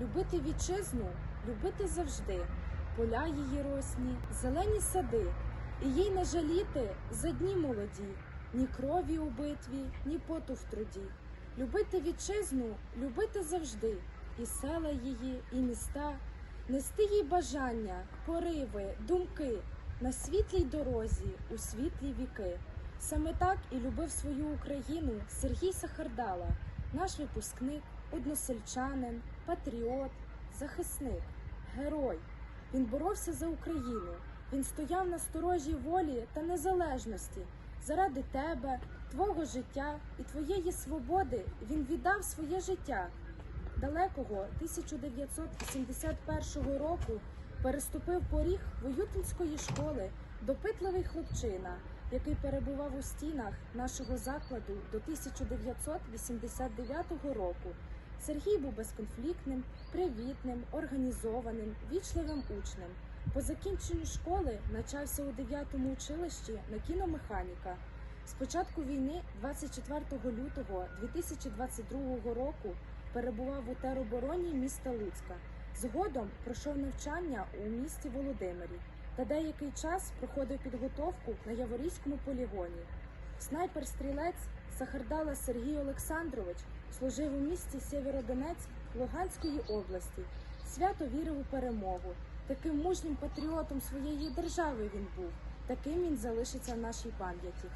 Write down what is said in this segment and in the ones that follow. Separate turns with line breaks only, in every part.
любити вітчизну, любити завжди, поля її росні, зелені сади, і їй не жаліти за дні молоді, ні крові у битві, ні поту в труді. Любити вітчизну, любити завжди, і села її, і міста, нести їй бажання, пориви, думки. На світлій дорозі, у світлі віки. Саме так і любив свою Україну Сергій Сахардала, наш випускник, односельчанин, патріот, захисник, герой. Він боровся за Україну. Він стояв на сторожі волі та незалежності. Заради тебе, твого життя і твоєї свободи він віддав своє життя. Далекого 1981 року переступив поріг Воютинської школи допитливий хлопчина, який перебував у стінах нашого закладу до 1989 року. Сергій був безконфліктним, привітним, організованим, вічливим учнем. По закінченню школи навчався у 9-му училищі на кіномеханіка. З початку війни, 24 лютого 2022 року, перебував у теробороні міста Луцька. Згодом пройшов навчання у місті Володимирі та деякий час проходив підготовку на Яворівському полігоні. Снайпер-стрілець Сахардала Сергій Олександрович служив у місті Сєвєродонецьк Луганської області. Свято вірив у перемогу. Таким мужнім патріотом своєї держави він був. Таким він залишиться в нашій пам'яті.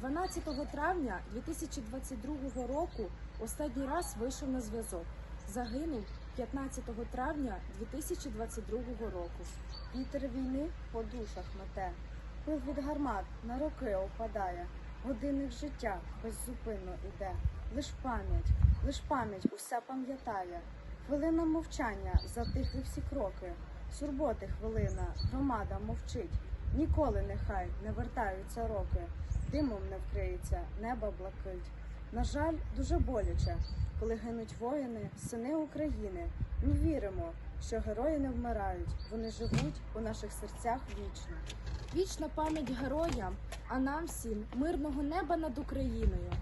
12 травня 2022 року останній раз вийшов на зв'язок. Загинув 15 травня 2022 року.
Вітер війни по душах мете, пил від гармат на роки опадає, годинник життя беззупинно іде. Лиш пам'ять, лиш пам'ять усе пам'ятає. Хвилина мовчання затихли всі кроки. Сурботи хвилина, громада мовчить. Ніколи нехай не вертаються роки. Димом не вкриється, неба блакить. На жаль, дуже боляче, коли гинуть воїни, сини України. Ми віримо, що герої не вмирають, вони живуть у наших серцях вічно.
Вічна пам'ять героям, а нам всім мирного неба над Україною.